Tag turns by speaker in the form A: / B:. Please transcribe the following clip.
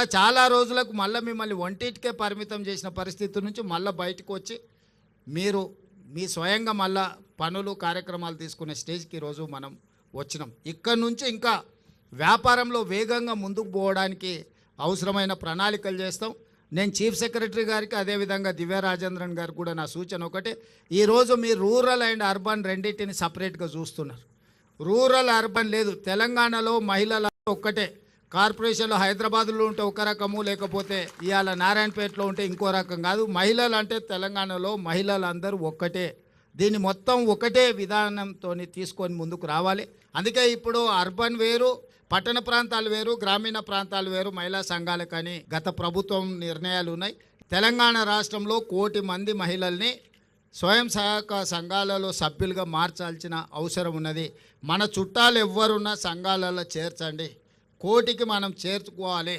A: చాలా రోజులకు మళ్ళీ మిమ్మల్ని ఒంటిటికే పరిమితం చేసిన పరిస్థితి నుంచి మళ్ళీ బయటకు వచ్చి మీరు మీ స్వయంగా మళ్ళా పనులు కార్యక్రమాలు తీసుకునే స్టేజ్కి ఈరోజు మనం వచ్చినాం. ఇక్కడ నుంచి ఇంకా వ్యాపారంలో వేగంగా ముందుకు పోవడానికి అవసరమైన ప్రణాళికలు చేస్తాం. నేను చీఫ్ సెక్రటరీ గారికి అదేవిధంగా దివ్య రాజేంద్రన్ గారికి కూడా నా సూచన ఒకటే. ఈరోజు మీరు రూరల్ అండ్ అర్బన్ రెండింటిని సపరేట్గా చూస్తున్నారు. రూరల్ అర్బన్ లేదు తెలంగాణలో మహిళల ఒక్కటే. కార్పొరేషన్లో హైదరాబాద్లో ఉంటే ఒక రకము లేకపోతే ఇవాళ నారాయణపేటలో ఉంటే ఇంకో రకం కాదు. మహిళలు అంటే తెలంగాణలో మహిళలు అందరూ ఒక్కటే. దీన్ని మొత్తం ఒకటే విధానంతో తీసుకొని ముందుకు రావాలి. అందుకే ఇప్పుడు అర్బన్ వేరు పట్టణ ప్రాంతాలు వేరు గ్రామీణ ప్రాంతాలు వేరు మహిళా సంఘాలకని గత ప్రభుత్వం నిర్ణయాలు ఉన్నాయి. తెలంగాణ రాష్ట్రంలో కోటి మంది మహిళల్ని స్వయం సహాయక సంఘాలలో సభ్యులుగా మార్చాల్సిన అవసరం ఉన్నది. మన చుట్టాలు ఎవ్వరున్నా సంఘాలలో చేర్చండి. కోటికి మనం చేర్చుకోవాలి.